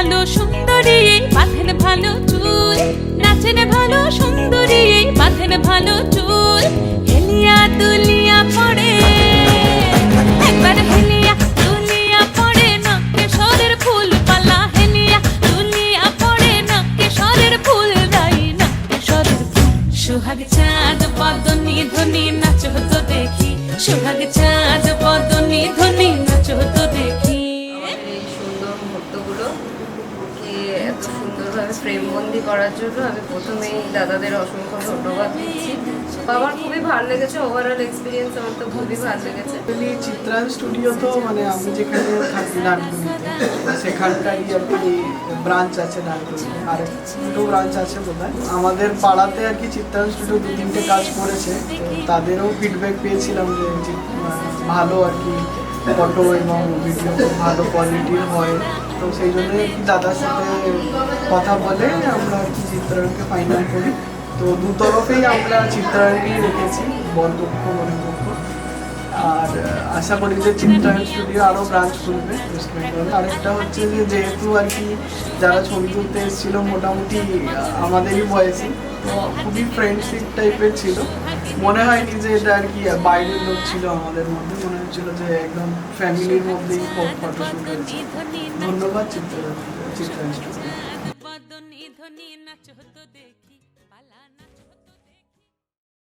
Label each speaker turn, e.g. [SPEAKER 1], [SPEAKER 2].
[SPEAKER 1] ভালো সুন্দরী বাঁধেন ভালো চুল। নাচেন ভালো সুন্দরী বাঁধেন ভালো চুল। হেলিয়া দুলিয়া পড়ে, একবার হেলিয়া দুলিয়া পড়ে, নকে সরের ফুল পালা। হেলিয়া দুলিয়া পড়ে, নকে সরের ফুল দাই। নকে সরের ফুল। সোহাগ চাঁদ বদনি ধ্বনি নাচ হতো দেখি। সোহাগ চাঁদ বদনি
[SPEAKER 2] সুন্দরভাবে ফ্রেমবন্দি করার জন্য আমি প্রথমেই দাদাদের অসংখ্য ধন্যবাদ দিচ্ছি। আমার খুবই ভালো লেগেছে ওভারঅল এক্সপিরিয়েন্স আমার তো খুবই ভালো লেগেছে।
[SPEAKER 3] চিত্রায়ন স্টুডিও তো মানে আমি যেখানে থাকি ডানকুনিতে সেখানকারই আর কি ব্রাঞ্চ আছে ডানকুনিতে আর দুটো ব্রাঞ্চ আছে বোধ আমাদের পাড়াতে আর কি চিত্রায়ন স্টুডিও দু তিনটে কাজ করেছে তাদেরও ফিডব্যাক পেয়েছিলাম যে ভালো আর কি ফটো এবং ভিডিও ভালো কোয়ালিটির হয়। তো সেই জন্য দাদার সাথে কথা বলে আমরা আর কি চিত্রায়নকে ফাইনাল করি। তো দু তরফেই আমরা চিত্রায়নকেই রেখেছি বরপক্ষ মণিপক্ষ আর আশা করি যে চিত্রায়ন স্টুডিও আরও ব্রাঞ্চ খুলবে ওয়েস্ট বেঙ্গলে আরেকটা হচ্ছে যে, যেহেতু আর কি যারা ছবি তুলতে এসেছিল, মোটামুটি আমাদেরই বয়সে, তো খুবই ফ্রেন্ডশিপ টাইপের ছিল। মনে হয়নি যে এটা আর কি বাইরের লোক ছিল আমাদের মধ্যে, মনে হচ্ছিল যে একদম ফ্যামিলির মধ্যেই ফটোশ্যুট হয়েছে। ধন্যবাদ চিত্রায়ন চিত্রায়ন স্টুডিও